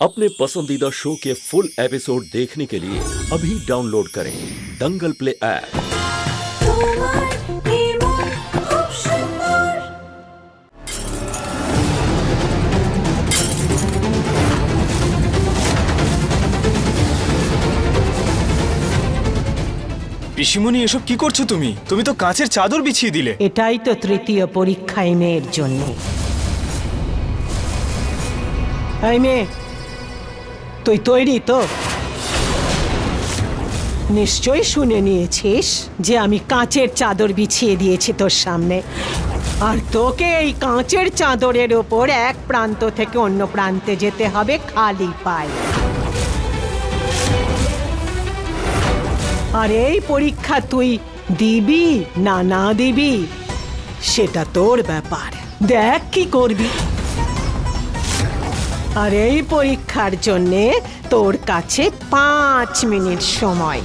अपने पसंदीदा शो के फुल एपिसोड देखने के लिए अभी डाउनलोड करें दंगल प्ले ऐप তোমার নির্মল খুব সুন্দর পিসিমণি এসব কি করছো তুমি তুমি তো কাঁচের চাদর বিছিয়ে দিলে এটাই তো তৃতীয় পরীক্ষা এই মেয়ের জন্য এই মেয়ে তুই তৈরি তো? নিশ্চয়ই শুনে নিয়েছিস যে আমি কাঁচের চাদর বিছিয়ে দিয়েছি তোর সামনে। আর তোকে এই কাঁচের চাদরের ওপর এক প্রান্ত থেকে অন্য প্রান্তে যেতে হবে খালি পায়ে। আর এই পরীক্ষা তুই দিবি না না দিবি, সেটা তোর ব্যাপার। দেখ কি করবি। আর এই পরীক্ষার জন্যে তোর কাছে পাঁচ মিনিট সময়।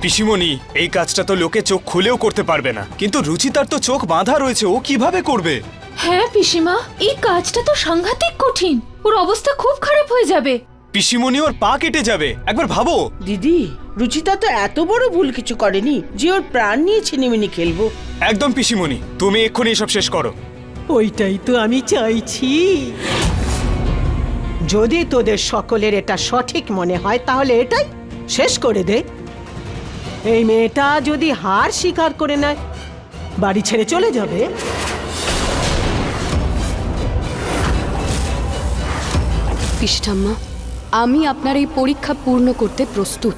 পিসিমণি এই কাজটা তো লোকে চোখ খুলেও করতে পারবে না। কিন্তু রুচিতার তো চোখ বাঁধা রয়েছে ও কীভাবে করবে? হ্যাঁ পিসিমা এই কাজটা তো সাংঘাতিক কঠিন। ওর অবস্থা খুব খারাপ হয়ে যাবে। পিসিমণি ওর পা কেটে যাবে। একবার ভাবো। দিদি রুচিতা তো এত বড় ভুল কিছু করেনি যে ওর প্রাণ নিয়ে ছিনিমিনি খেলব। একদম পিসিমণি তুমি এক্ষুনি এসব শেষ করো। ওইটাই তো আমি চাইছি। যদি তোদের সকলের এটা সঠিক মনে হয় তাহলে এটাই শেষ করে দে। এই মেয়েটা যদি হার স্বীকার করে নেয় বাড়ি ছেড়ে চলে যাবে। পিসঠাম্মা আমি আপনার এই পরীক্ষা পূর্ণ করতে প্রস্তুত।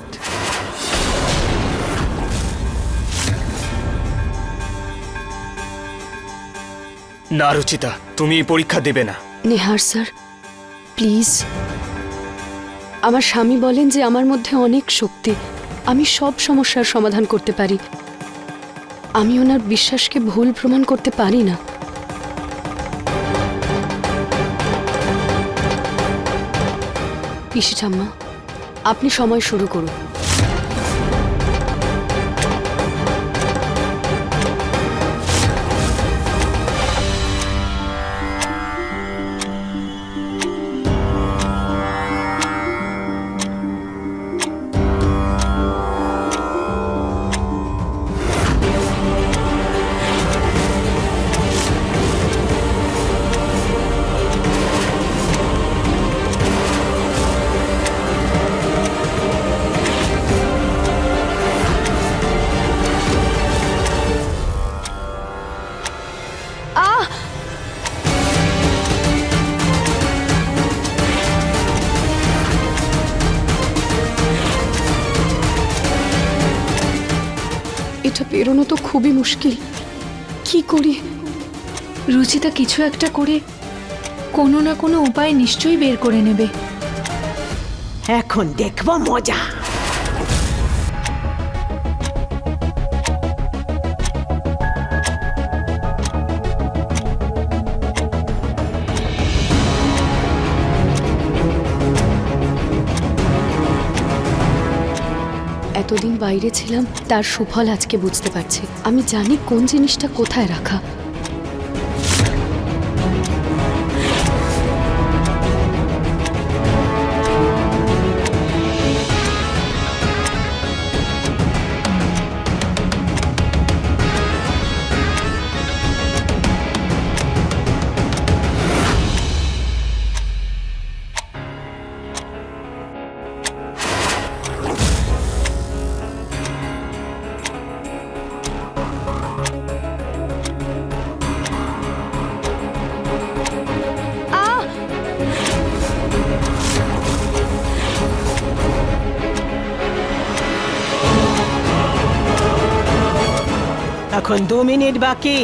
না রুচিতা তুমি এই পরীক্ষা দেবে না। নেহার স্যার প্লিজ। আমার স্বামী বলেন যে আমার মধ্যে অনেক শক্তি। আমি সব সমস্যার সমাধান করতে পারি। আমি ওনার বিশ্বাসকে ভুল প্রমাণ করতে পারি না। পিসি ঠাম্মা আপনি সময় শুরু করুন। এটা পেরোনো তো খুবই মুশকিল। কি করি? রুচিতা কিছু একটা করে কোনো না কোনো উপায় নিশ্চয়ই বের করে নেবে। এখন দেখব মজা। বাইরে ছিলাম তার সুফল আজকে বুঝতে পারছি। আমি জানি কোন জিনিসটা কোথায় রাখা। এখন দু মিনিট বাকি।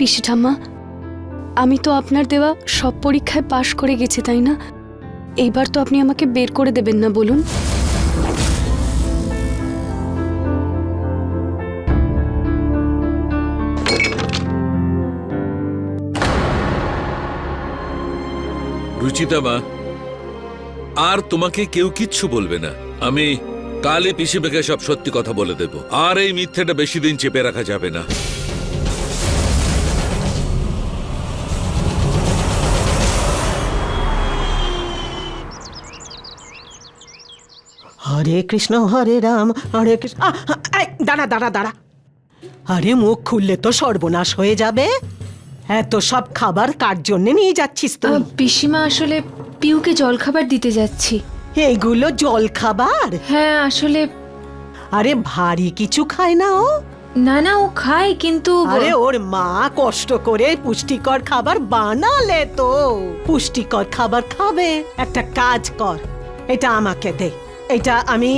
পিসি ঠাম্মা আমি তো আপনার দেওয়া সব পরীক্ষায় পাশ করে গেছি, তাই না? এইবার তো আপনি আমাকে বের করে দেবেন না, বলুন। রুচিতা মা আর তোমাকে কেউ কিচ্ছু বলবে না। আমি কালে কালই পিসিমাকে সব সত্যি কথা বলে দেব। আর এই মিথ্যেটা বেশি দিন চেপে রাখা যাবে না। হরে কৃষ্ণ হরে রাম হরে কৃষ্ণ। দাঁড়া দাঁড়া দাঁড়া। আরে মুখ খুললে তো সর্বনাশ হয়ে যাবে। এত সব খাবার কার জন্য নিয়ে যাচ্ছিস তো পিসিমা আসলে পিউকে জলখাবার দিতে যাচ্ছি। এইগুলো জল খাবার হ্যাঁ আসলে আরে ভারী কিছু খায় না ও। না না ও খায় কিন্তু আরে ওর মা কষ্ট করে পুষ্টিকর খাবার বানালে তো। পুষ্টিকর খাবার খাবে। একটা কাজ কর এটা আমাকে দে। এটা আমি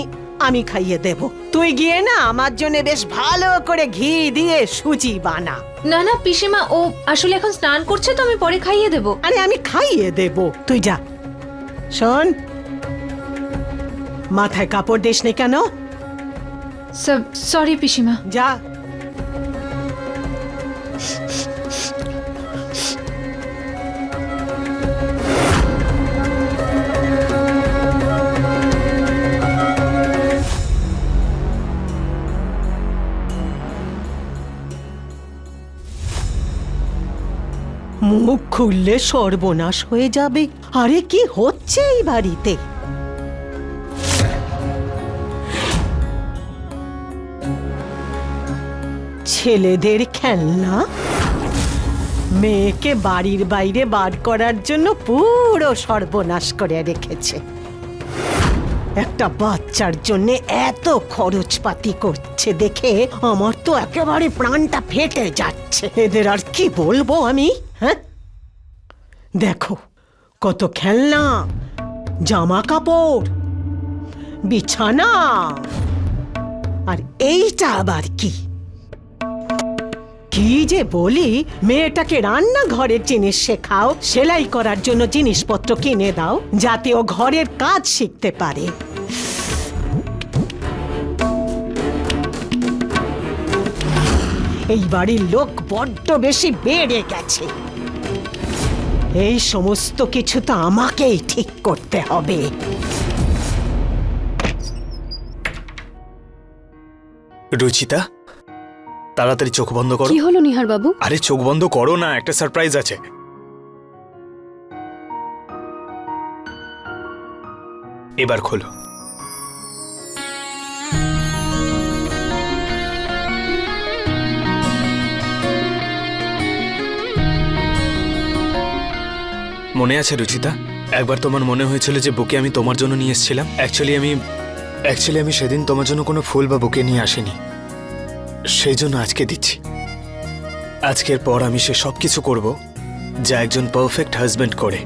আমি খাইয়ে দেব। তুই গিয়ে না আমার জন্য বেশ ভালো করে ঘি দিয়ে সুজি বানা। না না পিসিমা ও আসলে এখন স্নান করছে তো আমি পরে খাইয়ে দেব। আরে আমি খাইয়ে দেব। তুই যা। শোন মাথায় কাপড় দিস নেই কেন সরি পিসিমা। যা। মুখ খুললে সর্বনাশ হয়ে যাবে। আরে কি হচ্ছে এই বাড়িতে? ছেলেদের খেলনা? মেয়েকে বাড়ির বাইরে বার করার জন্য পুরো সর্বনাশ করে রেখেছে। একটা বাচ্চার জন্য এত খরচপাতি করছে দেখে আমার তো একেবারে প্রাণটা ফেটে যাচ্ছে। এদের আর কি বলব আমি হ্যাঁ? দেখো, কত খেলনা জামা কাপড় বিছানা, আর এইটা আবার কি? কি যে বলি? মেয়েটাকে রান্নাঘরের জিনিস শেখাও, সেলাই করার জন্য জিনিসপত্র কিনে দাও, যাতে ও ঘরের কাজ শিখতে পারে। এই বাড়ির লোক বড্ড বেশি বেড়ে গেছে। এই সমস্ত কিছু তো আমাকেই ঠিক করতে হবে। রুচিতা? তাড়াতাড়ি চোখ বন্ধ করো। কি হলো নিহার বাবু? আরে চোখ বন্ধ করো না একটা সারপ্রাইজ আছে। এবার খোলো। মনে আছে রুচিতা? একবার তোমার মনে হয়েছিল যে বুকে আমি তোমার জন্য নিয়ে এসেছিলাম। অ্যাকচুয়ালি আমি অ্যাকচুয়ালি আমি সেদিন তোমার জন্য কোনো ফুল বা বুকে নিয়ে আসিনি। সেই জন্য আজকে দিচ্ছি। আজকের পর আমি সে সব কিছু করব যা একজন পারফেক্ট হাজব্যান্ড করে।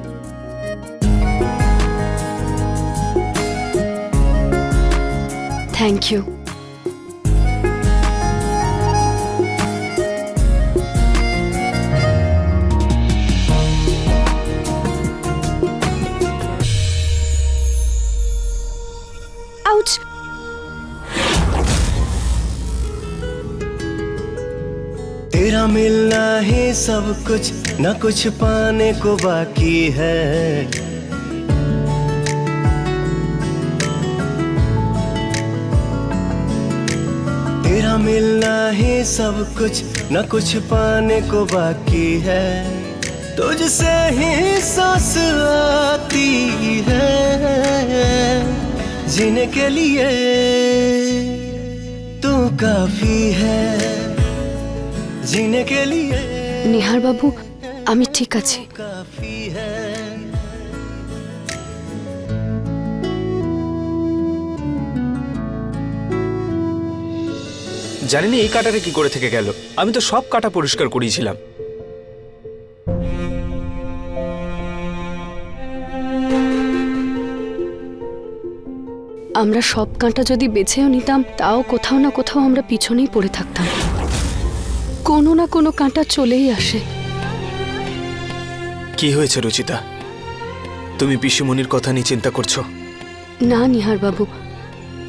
থ্যাংক ইউ আউচ तेरा मिलना ही सब कुछ, न कुछ पाने को बाकी है। तेरा मिलना ही सब कुछ, न कुछ पाने को बाकी है। तुझसे ही सांस आती है, जीने के लिए तू काफ़ी है। जीने के लिए নিহার বাবু আমি ঠিক আছি काफी है জানি না এই কাটারে কি করে থেকে গেল আমি তো সব কাটা পরিষ্কার করিয়েছিলাম আমরা সব কাঁটা যদি বেছেও নিতাম তাও কোথাও না কোথাও আমরা পিছনেই পড়ে থাকতাম কোনো না কোনো কাঁটা চলেই আসে। কি হয়েছে রুচিতা? তুমি পিসিমণির কথা নিয়ে চিন্তা করছ? না নিহার বাবু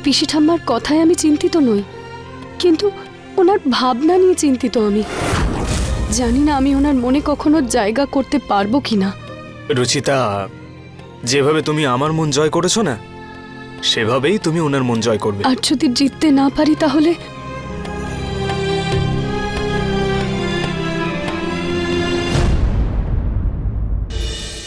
পিসি ঠাম্মার কথায় আমি চিন্তিত নই। কিন্তু ওনার ভাবনা নিয়ে চিন্তিত আমি। জানি না আমি ওনার মনে কখনো জায়গা করতে পারব কি না রুচিতা যেভাবে তুমি আমার মন জয় করেছ না সেভাবেই তুমি ওনার মন জয় করবে। আর যদি জিততে না পারি তাহলে